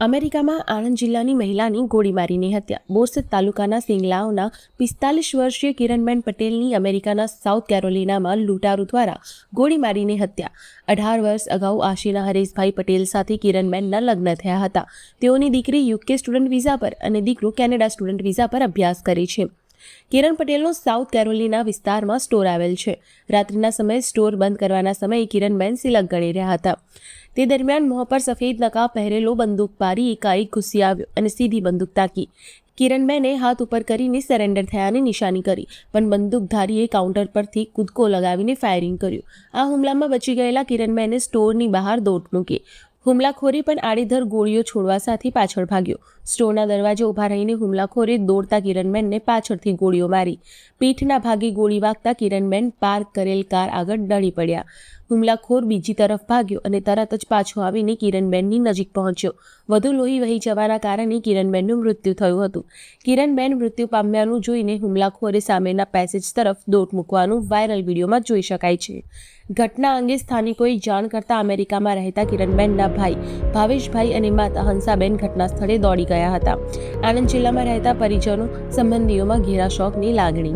અમેરિકામાં આણંદ જિલ્લાની મહિલાની ગોળી મારીને હત્યા. બોરસદ તાલુકાના સિંગલાઓના પિસ્તાલીસ વર્ષીય કિરણબેન પટેલની અમેરિકાના સાઉથ કેરોલિનામાં લૂંટારૂ દ્વારા ગોળી મારીને હત્યા. અઢાર વર્ષ અગાઉ આશીના હરેશભાઈ પટેલ સાથે કિરણબેનના લગ્ન થયા હતા. તેઓની દીકરી યુકે સ્ટુડન્ટ વિઝા પર અને દીકરો કેનેડા સ્ટુડન્ટ વિઝા પર અભ્યાસ કરે છે. કિરણ પટેલનો સાઉથ કેરોલિના વિસ્તારમાં સ્ટોર આવેલ છે. રાત્રિના સમયે સ્ટોર બંધ કરવાના સમયે કિરણબેન સિલક ગણી રહ્યા હતા. તે દરમિયાન મોં પર સફેદ નકાબ પહેરેલો બંદૂક પારી એકાએક ઘૂસી આવ્યો અને સીધી બંદૂક તાકી. કિરણબેને હાથ ઉપર કરીને સરેન્ડર થયાની નિશાની કરી, પણ બંદૂકધારીએ કાઉન્ટર પરથી કૂદકો લગાવીને ફાયરિંગ કર્યું. આ હુમલામાં બચી ગયેલા કિરણબેને સ્ટોરની બહાર દોટ મૂકી. હુમલાખોરી પણ આડેધર ગોળીઓ છોડવા સાથે પાછળ ભાગ્યો. સ્ટોરના દરવાજે ઊભા રહીને હુમલાખોરે દોડતા કિરણબેનને પાછળથી ગોળીઓ મારી. પીઠના ભાગે ગોળી વાગતા કિરણબેન પાર્ક કરેલ કાર આગળ ડળી પડ્યા. હુમલાખોર બીજી તરફ ભાગ્યો અને તરત જ પાછો આવીને કિરણબેનની નજીક પહોંચ્યો. વધુ લોહી વહી જવાના કારણે કિરણબેનનું મૃત્યુ થયું હતું. કિરણબેન મૃત્યુ પામ્યાનું જોઈને હુમલાખોરે સામેના પેસેજ તરફ દોટ મૂકવાનું વાયરલ વિડીયોમાં જોઈ શકાય છે. ઘટના અંગે સ્થાનિકોએ જાણ કરતા અમેરિકામાં રહેતા કિરણબેનના ભાઈ ભાવેશભાઈ અને માતા હંસાબેન ઘટના સ્થળે દોડી ગયા હતા. આણંદ જિલ્લામાં રહેતા પરિજનો સંબંધીઓમાં ઘેરા શોકની લાગણી